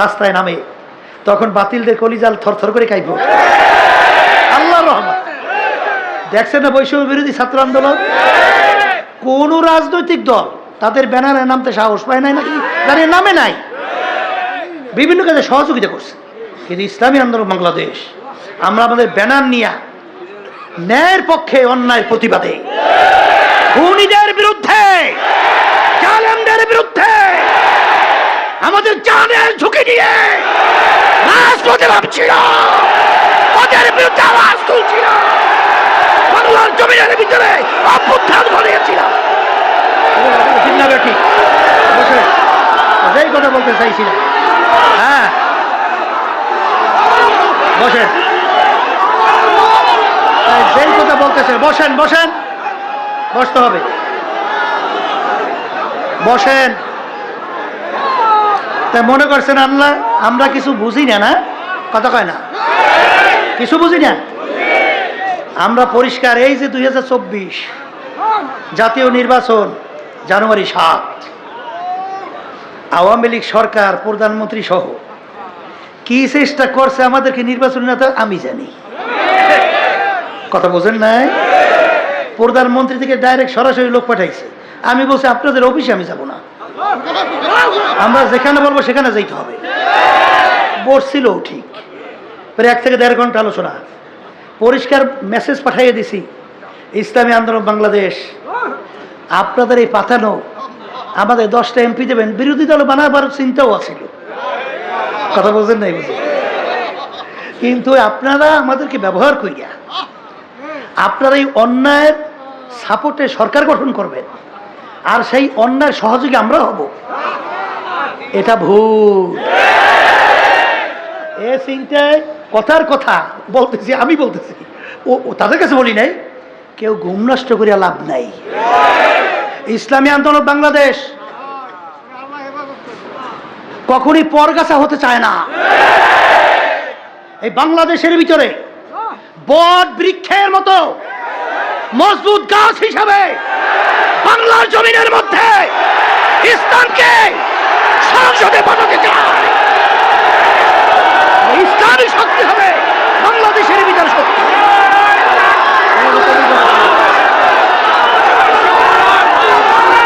রাস্তায় নামে, তখন বাতিলদের কলিজাল থরথর করে কাইব। আল্লাহ রহমান দেখছেন না বৈষম্য বিরোধী ছাত্র আন্দোলন? কোন রাজনৈতিক দল তাদের ব্যানারে নামতে সাহস পায় নাই নাকি? তাদের নামে নাই? বিভিন্ন কাজে সহযোগিতা করছে। কিন্তু ইসলামী আন্দোলন বাংলাদেশ, আমরা আমাদের ব্যানার নিয়ে ন্যায়ের পক্ষে অন্যায়ের প্রতিবাদে, খুনিদের বিরুদ্ধে বিরুদ্ধে আমাদের জানের ঝুঁকি নিয়ে রাজপথে ভাবছিল ওদের বিরুদ্ধে আওয়াজ তুলছিল। বাংলার জমিনের ভিতরে অভ্যুত্থান ঘটিয়েছিলাম ঠিক সেই কথা বলতে চাইছিলাম। হ্যাঁ। বসেন। যেই কথা বলতেছেন বসেন বসেন। বসতে হবে। বসেন। তাই মনে করছেন আল্লাহ, আমরা কিছু বুঝি না না? কথা কয় না? কিছু বুঝি না? আমরা পরিষ্কার, এই যে দুই জাতীয় নির্বাচন, জানুয়ারি সাত। আওয়ামী লীগ সরকার, প্রধানমন্ত্রী সহ। কি চেষ্টা করছে আমাদেরকে নির্বাচন না আমি জানি। কথা বোঝেন নাই? প্রধানমন্ত্রী থেকে ডাইরেক্ট সরাসরি লোক পাঠাইছে। আমি বলছি, আপনাদের অফিসে আমি যাব না। আমরা যেখানে বলব সেখানে যাইতে হবে। বসছিল ঠিক। পরে এক থেকে দেড় ঘণ্টা আলোচনা। পরিষ্কার মেসেজ পাঠিয়ে দিছি, ইসলামী আন্দোলন বাংলাদেশ, আপনাদের এই পাঠানো, আমাদের দশটা এমপি দেবেন, বিরোধী দল বানাবার চিন্তাও আছিল কথা বলছেন নাই বুঝি কিন্তু আপনারা আমাদেরকে ব্যবহার করিয়া, আপনারা এই অন্যায়ের সাপোর্টে সরকার গঠন করবেন। আর সেই অন্যায় সহযোগী আমরা হব। এটা ভুল। এ চিন্তায় কথার কথা বলতেছি, আমি বলতেছি। ও তাদের কাছে বলি নাই, কেউ ঘুম নষ্ট করিয়া লাভ নাই। ইসলামী আন্দোলন বাংলাদেশ। কখনই পরগাছা হতে চায় না। এই বাংলাদেশের ভিতরে বট বৃক্ষের মতো মজবুত গাছ হিসাবে বাংলার জমিনের মধ্যে ইসলামকে সংসদে পাঠাতে চায় ইসলামী শক্তি হবে বাংলাদেশের ভিতরে শক্তি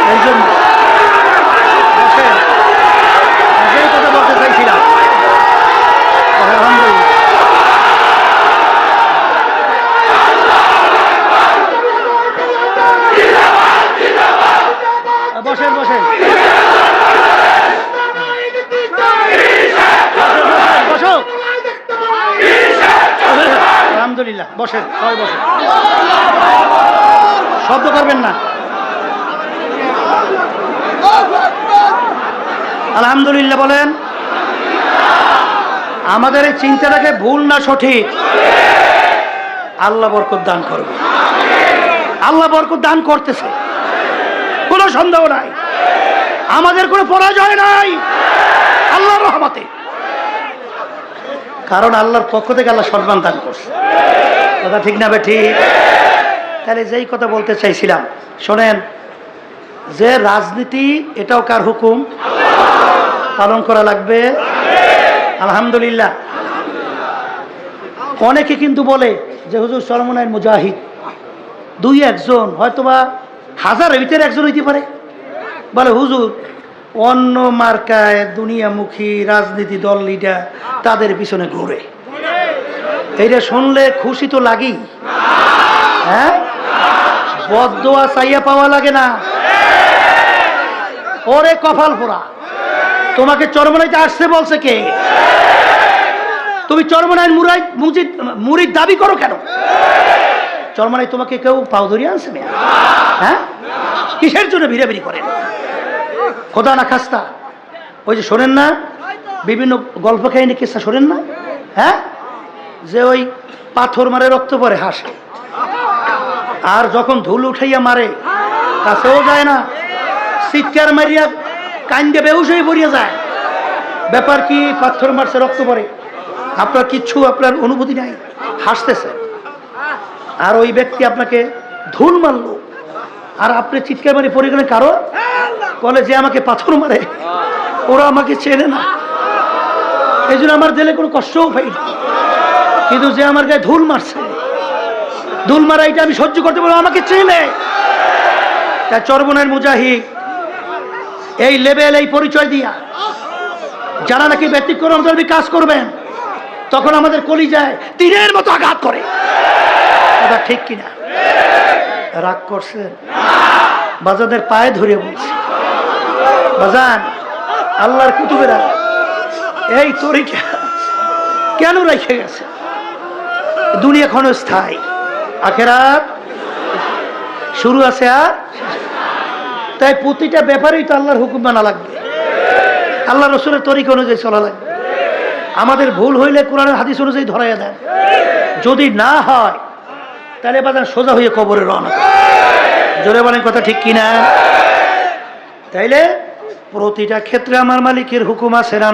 এই জন্য বসেন। যেই কথা বলতে চাইছিলাম আলহামদুলিল্লাহ বসেন বসেন বসো আলহামদুলিল্লাহ বসেন, সবাই বসেন। শব্দ করবেন না। আলহামদুলিল্লাহ বলেন, আমাদের এই চিন্তাটাকে ভুল না সঠিক? আল্লাহ বরকত দান করবে। আল্লাহ বরকত দান করতেছে। কোনো সন্দেহ নাই। আমাদের কোনো পরাজয় নাই। আল্লাহর রহমতে। কারণ আল্লাহর পক্ষ থেকে আল্লাহ সম্মান দান করছে। কথা ঠিক না ঠিক? তাহলে যেই কথা বলতে চাইছিলাম, শোনেন, যে রাজনীতি, এটাও কার হুকুম? পালন করা লাগবে? আলহামদুলিল্লাহ। অনেকে কিন্তু বলে যে হুজুর সরমনায় মুজাহিদ। দুই একজন, হয়তোবা হাজারের ভিতরে একজন হইতে পারে। বলে, হুজুর, অন্য মার্কায় দুনিয়ামুখী রাজনীতি দল, লিডার, তাদের পিছনে ঘুরে। এইটা শুনলে খুশি তো লাগেই। হ্যাঁ? বদোয়া চাইয়া পাওয়া লাগে না। ওরে কপাল পোড়া। তোমাকে চরমনাইতে আসছে বলছে কে? তুমি চরমনাইয়ের মুরাই মুজিদ মুড়ির দাবি করো কেন? চরমনাই তোমাকে কেউ পাও ধরিয়ে আনছে হ্যাঁ? কিসের জন্য ভিড়াভিড়ি করেন খোদা না খাস্তা। ওই যে শোনেন না? বিভিন্ন গল্প কাহিনী কিসা শোনেন না? হ্যাঁ? যে ওই পাথর মারে রক্ত পরে হাসে। আর যখন ধুল উঠাইয়া মারে, কাছেও যায় না। চিৎকার মারিয়া কান্দে হয়ে পড়িয়া যায়। ব্যাপার কি, পাথর মারছে, রক্ত পরে? আপনার কিচ্ছু, আপনার অনুভূতি নাই। হাসতেছে। আর ওই ব্যক্তি আপনাকে ধুল মারলো। আর আপনি চিৎকার মারি পড়ে গেলেন কারও? বলে, যে আমাকে পাথর মারে, ওরা আমাকে চেনে না। এই আমার দিলে কোনো কষ্টও পাই না। কিন্তু যে আমার গায়ে ধুল মারছে, ধুল মারা এটা আমি সহ্য করতে পারব আমাকে চেনে। তা চরবনের মুজাহিদ, এই লেভেল এই পরিচয় দিয়া যারা নাকি ব্যতিক্রম ধর্মী কাজ করবেন, তখন আমাদের কলি যায় তীরের মতো আঘাত করে। ঠিক কিনা? রাগ করছেন? বাজাদের পায়ে ধরে বলছে। বাজান, আল্লাহর কুতুবেরা এই তরিকা কেন রেখে গেছে দুনিয়া ক্ষণস্থায়ী আখেরাত শুরু আছে আর? তাই প্রতিটা ব্যাপারেই তো আল্লাহর হুকুম মানা লাগবে। আল্লাহ রসুলের তরিকা অনুযায়ী চলা লাগবে। আমাদের ভুল হইলে কোরআনের হাদিস অনুযায়ী ধরাইয়া দেন। যদি না হয়, তাহলে বাজার সোজা হয়ে কবরে রওনা জোরে বলেন কথা ঠিক কিনা? তাইলে প্রতিটা ক্ষেত্রে আমার মালিকের হুকুম আছে না?